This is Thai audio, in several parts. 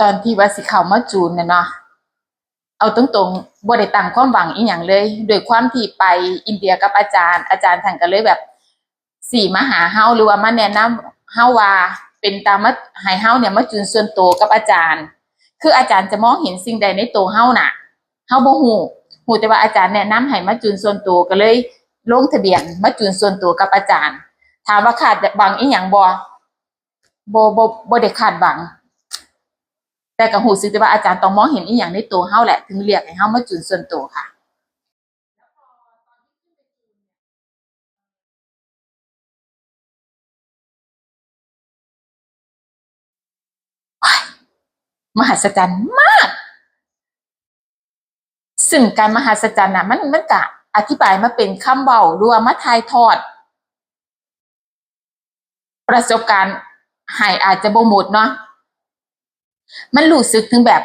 ตอนที่ว่าสิเข้ามาจูนน่ะเนาะเอาตรงๆบ่ได้ตั้งความหวังอีหยังเลยโดยความที่ไปอินเดียกับอาจารย์ อาจารย์ท่านก็เลยแบบสี่มาหาเฮาหรือว่ามาแนะนำเฮาว่าเป็นตามมาให้เฮาเนี่ยมาจูนส่วนตัวกับอาจารย์ คืออาจารย์จะมองเห็นสิ่งใดในตัวเฮาน่ะเฮาบ่ฮู้ฮู้แต่ว่าอาจารย์แนะนำให้มาจูนส่วนตัวก็เลยลงทะเบียนมาจูนส่วนตัวกับอาจารย์ ถามว่าขาดหวังอีหยังบ่บ่บ่บ่ได้ขาดหวัง แต่ก็หูสึกแต่ว่าอาจารย์ต้องมองเห็นอีหยังในตัวเฮาแหละ ถึงเรียกให้เฮามาจุนส่วนตัวค่ะมหัศจรรย์มาก ซึ่งการมหัศจรรย์น่ะ มันมันกะอธิบายมาเป็นคำเบาหรือว่ามาทายทอด ประสบการณ์ให้อาจจะบ่หมดเนาะ มันรู้สึกถึงแบบ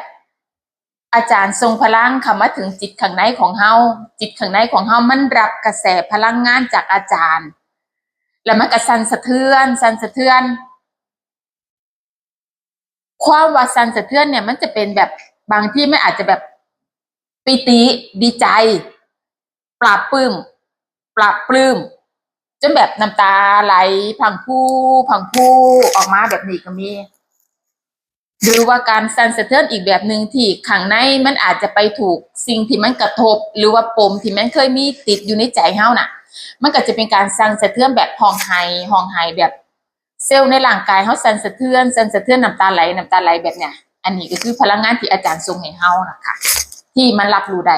อาจารย์ทรงพลังคำว่าถึงจิตข้างในของเฮาจิตข้างในของเฮามันรับกระแสพลังงานจากอาจารย์ แล้วมันก็สั่นสะเทือนสั่นสะเทือน ความว่าสั่นสะเทือนเนี่ย มันจะเป็นแบบบางที่ไม่อาจจะแบบปิติดีใจ ปราบปลื้ม ปราบปลื้มจนแบบน้ำตาไหลพังผู้พังผู้ออกมาแบบนี้ก็มี หรือว่าการสั่นสะเทือนอีกแบบหนึ่งที่ข้างในมันอาจจะไปถูกสิ่งที่มันกระทบ หรือว่าปมที่มันเคยมีติดอยู่ในใจเฮาน่ะ มันก็จะเป็นการสั่นสะเทือนแบบห้องไห้ห้องไห้แบบเซลล์ในร่างกายเฮาสั่นสะเทือนสั่นสะเทือนน้ำตาไหลน้ำตาไหลแบบเนี้ยอันนี้ก็คือพลังงานที่อาจารย์ทรงให้เฮานะคะที่มันรับรู้ได้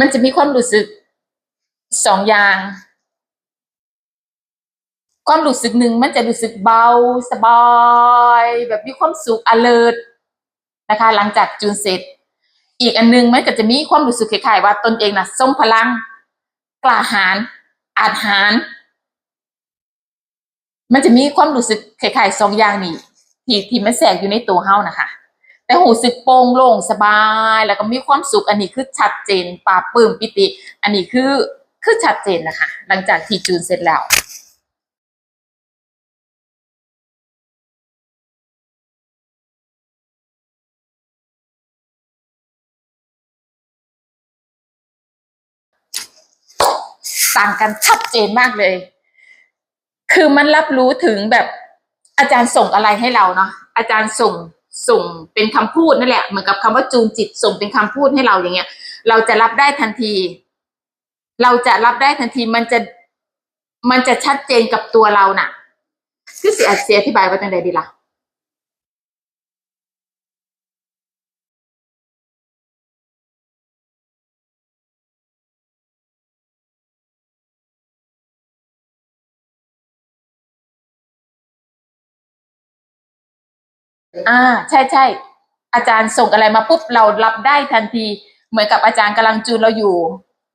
มันจะมีความรู้สึกสองอย่าง ความรู้สึกหนึ่งมันจะรู้สึกเบาสบาย แบบมีความสุข alert นะคะ หลังจากจูนเสร็จ อีกอันหนึงมันก็จะมีความรู้สึกคล้ายๆว่าตนเองน่ะทรงพลัง กล้าหาญอาจหาร มันจะมีความรู้สึกคล้ายๆสองอย่างนี้ที่ที่มันแทรกอยู่ในตัวเฮานะคะ แต่หูสึกโปร่งโล่งสบาย แล้วก็มีความสุขอันนี้คือชัดเจนปลาปลื้มปิติ อันนี้คือคือชัดเจนนะคะหลังจากที่จูนเสร็จแล้วต่างกันชัดเจนมากเลย คือมันรับรู้ถึงแบบอาจารย์ส่งอะไรให้เราเนาะอาจารย์ส่ง ส่งเป็นคำพูดนั่นแหละเหมือนกับคำว่าจูงจิตส่งเป็นคำพูดให้เราอย่างเงี้ย เราจะรับได้ทันที เราจะรับได้ทันทีมันจะมันจะชัดเจนกับตัวเราน่ะ คือเสียเสียอธิบายว่าจังไดดีล่ะ อ่า ใช่ใช่อาจารย์ส่งอะไรมาปุ๊บเรารับได้ทันที เหมือนกับอาจารย์กำลังจูนเราอยู่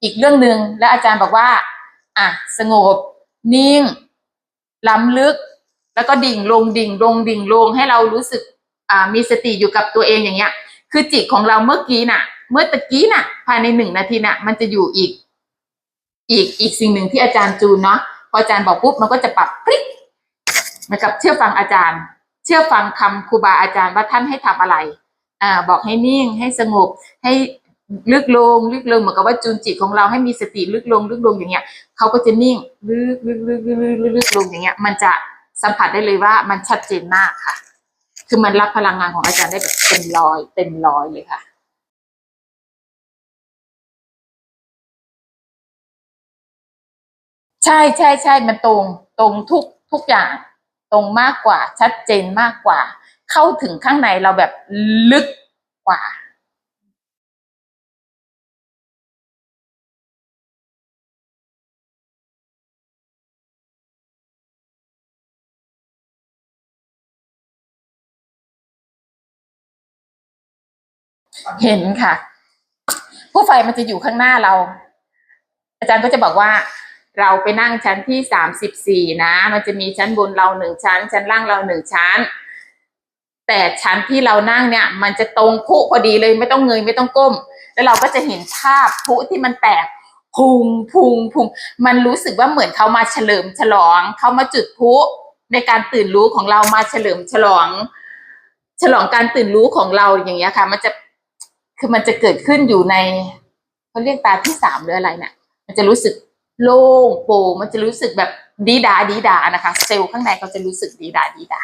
อีกเรื่องหนึ่งแล้วอาจารย์บอกว่า อะสงบ นิ่ง ล้ำลึก แล้วก็ดิ่งลงดิ่งลงดิ่งลงให้เรารู้สึก อ่า มีสติอยู่กับตัวเองอย่างเงี้ย คือจิตของเราเมื่อกี้น่ะ เมื่อตะกี้น่ะ ภายในหนึ่งนาทีน่ะ มันจะอยู่อีก อีกอีกสิ่งหนึ่งที่อาจารย์จูนเนาะพออาจารย์บอกปุ๊บมันก็จะปรับพลิกเหมือนกับเชื่อฟังอาจารย์ เชื่อฟังคำครูบาอาจารย์ว่าท่านให้ทำอะไรอ่าบอกให้นิ่งให้สงบให้ลึกลงลึกลงเหมือนกับว่าจูนจิตของเราให้มีสติลึกลงลึกลงอย่างเงี้ยเขาก็จะนิ่งลึกลึกลึกลึกลึกลึกลึกลงอย่างเงี้ย มันจะสัมผัสได้เลยว่ามันชัดเจนมากค่ะ คือมันรับพลังงานของอาจารย์ได้แบบเต็มร้อยเต็มร้อยเลยค่ะใช่ใช่ใช่มันตรงตรงทุกทุกอย่าง ตรงมากกว่า ชัดเจนมากกว่า เข้าถึงข้างในเราแบบลึกกว่าเห็นค่ะ ผู้ไฟมันจะอยู่ข้างหน้าเรา อาจารย์ก็จะบอกว่า เราไปนั่งชั้นที่สามสิบสี่นะ มันจะมีชั้นบนเราหนึ่งชั้น ชั้นล่างเราหนึ่งชั้น แต่ชั้นที่เรานั่งเนี่ย มันจะตรงพุพอดีเลยไม่ต้องเงยไม่ต้องก้ม แล้วเราก็จะเห็นภาพพุที่มันแตกพุงพุงพุงมันรู้สึกว่าเหมือนเขามาเฉลิมฉลองเขามาจุดพุในการตื่นรู้ของเรามาเฉลิมฉลอง ฉลองการตื่นรู้ของเราอย่างเงี้ยค่ะ มันจะคือมันจะเกิดขึ้นอยู่ในเขาเรียกตาที่สามหรืออะไรเนี่ยมันจะรู้สึก โล่งโปร่งมันจะรู้สึกแบบดีดาดีดานะคะ เซลล์ข้างในเขาจะรู้สึกดีดาดีดา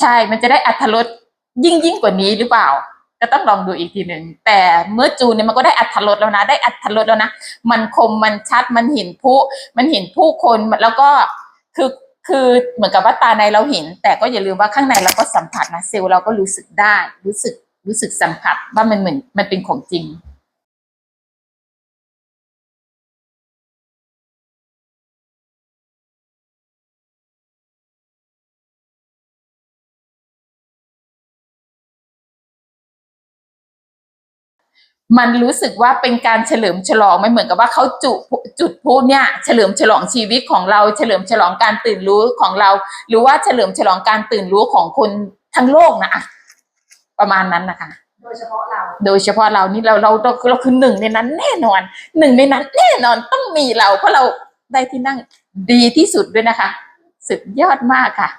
ใช่ มันจะได้อัธรสยิ่งยิ่งกว่านี้หรือเปล่า ก็ต้องลองดูอีกทีหนึ่งแต่เมื่อจูนเนี่ยมันก็ได้อัธรสแล้วนะ ได้อัธรสแล้วนะ มันคมมันชัดมันเห็นผู้ มันเห็นผู้คนแล้วก็คือคือเหมือนกับว่าตาในเราเห็น แต่ก็อย่าลืมว่าข้างในเราก็สัมผัสนะเซลล์เราก็รู้สึกได้รู้สึกรู้สึกสัมผัสว่ามันเหมือนมันเป็นของจริง มันรู้สึกว่าเป็นการเฉลิมฉลองไม่เหมือนกับว่าเขาจุจุดพลุเนี่ยเฉลิมฉลองชีวิตของเราเฉลิมฉลองการตื่นรู้ของเรา หรือว่าเฉลิมฉลองการตื่นรู้ของคนทั้งโลกนะอะประมาณนั้นนะคะ โดยเฉพาะเรา โดยเฉพาะเรานี่เราเราเราเราคือหนึ่งในนั้นแน่นอนหนึ่งในนั้นแน่นอนต้องมีเราเพราะเราได้ที่นั่งดีที่สุดด้วยนะคะ สุดยอดมากค่ะ